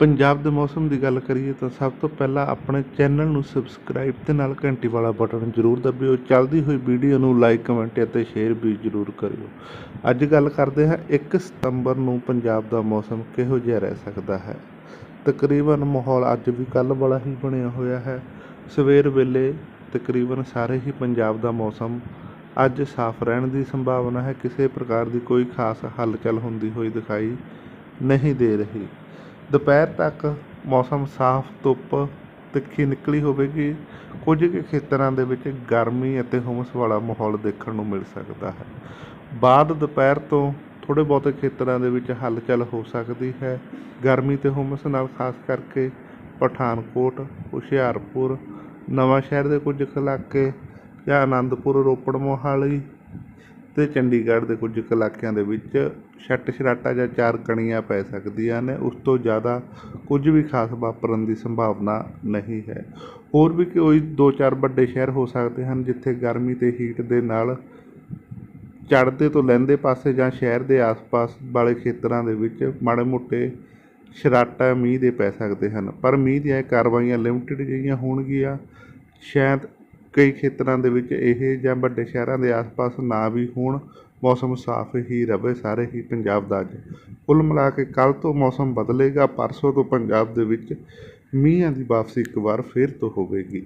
ਪੰਜਾਬ ਦੇ ਮੌਸਮ ਦੀ ਗੱਲ ਕਰੀਏ ਤਾਂ ਸਭ ਤੋਂ ਪਹਿਲਾਂ ਆਪਣੇ ਚੈਨਲ ਨੂੰ ਸਬਸਕ੍ਰਾਈਬ ਤੇ ਨਾਲ ਘੰਟੀ ਵਾਲਾ ਬਟਨ ਜ਼ਰੂਰ ਦਬਿਓ। ਚੱਲਦੀ ਹੋਈ ਵੀਡੀਓ ਨੂੰ ਲਾਈਕ ਕਮੈਂਟ ਅਤੇ ਸ਼ੇਅਰ ਵੀ ਜ਼ਰੂਰ ਕਰਿਓ। ਅੱਜ ਗੱਲ ਕਰਦੇ ਹਾਂ 1 ਸਤੰਬਰ ਨੂੰ ਪੰਜਾਬ ਦਾ ਮੌਸਮ ਕਿਹੋ ਜਿਹਾ ਰਹਿ ਸਕਦਾ ਹੈ। ਤਕਰੀਬਨ ਮਾਹੌਲ ਅੱਜ ਵੀ ਕੱਲ੍ਹ ਵਾਲਾ ਹੀ ਬਣਿਆ ਹੋਇਆ ਹੈ। ਸਵੇਰ ਵੇਲੇ ਤਕਰੀਬਨ ਸਾਰੇ ਹੀ ਪੰਜਾਬ ਦਾ ਮੌਸਮ ਅੱਜ ਸਾਫ਼ ਰਹਿਣ ਦੀ ਸੰਭਾਵਨਾ ਹੈ। ਕਿਸੇ ਪ੍ਰਕਾਰ ਦੀ ਕੋਈ ਖਾਸ ਹਲਚਲ ਹੁੰਦੀ ਹੋਈ ਦਿਖਾਈ ਨਹੀਂ ਦੇ ਰਹੀ। ਦੁਪਹਿਰ ਤੱਕ ਮੌਸਮ ਸਾਫ਼, ਧੁੱਪ, ਤਿੱਖੀ ਨਿਕਲੀ ਹੋਵੇਗੀ। ਕੁਝ ਕੁ ਖੇਤਰਾਂ ਦੇ ਵਿੱਚ ਗਰਮੀ ਅਤੇ ਹੁਮਸ ਵਾਲਾ ਮਾਹੌਲ ਦੇਖਣ ਨੂੰ ਮਿਲ ਸਕਦਾ ਹੈ। ਬਾਅਦ ਦੁਪਹਿਰ ਤੋਂ ਥੋੜ੍ਹੇ ਬਹੁਤੇ ਖੇਤਰਾਂ ਦੇ ਵਿੱਚ ਹਲਚਲ ਹੋ ਸਕਦੀ ਹੈ। ਗਰਮੀ ਤੇ ਹੁਮਸ ਨਾਲ ਖਾਸ ਕਰਕੇ ਪਠਾਨਕੋਟ, ਹੁਸ਼ਿਆਰਪੁਰ ਨਵਾਂ ਸ਼ਹਿਰ ਦੇ ਕੁਝ ਕੁ ਇਲਾਕੇ ਜਾਂ ਆਨੰਦਪੁਰ ਰੋਪੜ, ਮੋਹਾਲੀ ਤੇ ਚੰਡੀਗੜ੍ਹ ਦੇ ਕੁਝ ਕੁ ਇਲਾਕਿਆਂ ਦੇ ਵਿੱਚ ਛੱਟ ਛਰਾਟਾ ਜਾਂ ਚਾਰ ਕਣੀਆਂ ਪੈ ਸਕਦੀਆਂ ਨੇ, ਉਸ ਤੋਂ ਜ਼ਿਆਦਾ ਕੁਝ ਵੀ ਖਾਸ ਵਾਪਰਨ ਦੀ ਸੰਭਾਵਨਾ ਨਹੀਂ ਹੈ। ਹੋਰ ਵੀ ਕੋਈ ਦੋ ਚਾਰ ਵੱਡੇ ਸ਼ਹਿਰ ਹੋ ਸਕਦੇ ਹਨ ਜਿੱਥੇ ਗਰਮੀ ਤੇ ਹੀਟ ਦੇ ਨਾਲ ਚੜ੍ਹਦੇ ਤੋਂ ਲਹਿੰਦੇ ਪਾਸੇ ਜਾਂ ਸ਼ਹਿਰ ਦੇ ਆਸ-ਪਾਸ ਵਾਲੇ ਖੇਤਰਾਂ ਦੇ ਵਿੱਚ ਮਾੜੇ ਮੋਟੇ ਛਰਾਟਾ ਮੀਂਹ ਦੇ ਪੈ ਸਕਦੇ ਹਨ। ਪਰ ਮੀਂਹ ਦੀਆਂ ਇਹ ਕਾਰਵਾਈਆਂ ਲਿਮਟਿਡ ਜਿਹੀਆਂ ਹੋਣਗੀਆਂ। ਸ਼ਾਇਦ ਕਈ ਖੇਤਰਾਂ ਦੇ ਵਿੱਚ ਇਹ ਜਾਂ ਵੱਡੇ ਸ਼ਹਿਰਾਂ ਦੇ ਆਸ-ਪਾਸ ਨਾ ਵੀ ਹੋਣ, ਮੌਸਮ ਸਾਫ਼ ਹੀ ਰਵੇ ਸਾਰੇ ਹੀ ਪੰਜਾਬ ਦਾ ਅੱਜ। ਕੁੱਲ ਮਿਲਾ ਕੇ ਕੱਲ੍ਹ ਤੋਂ ਮੌਸਮ ਬਦਲੇਗਾ ਪਰਸੋਂ ਤੋਂ ਪੰਜਾਬ ਦੇ ਵਿੱਚ ਮੀਂਹਾਂ ਦੀ ਵਾਪਸੀ ਇੱਕ ਵਾਰ ਫਿਰ ਤੋਂ ਹੋਵੇਗੀ।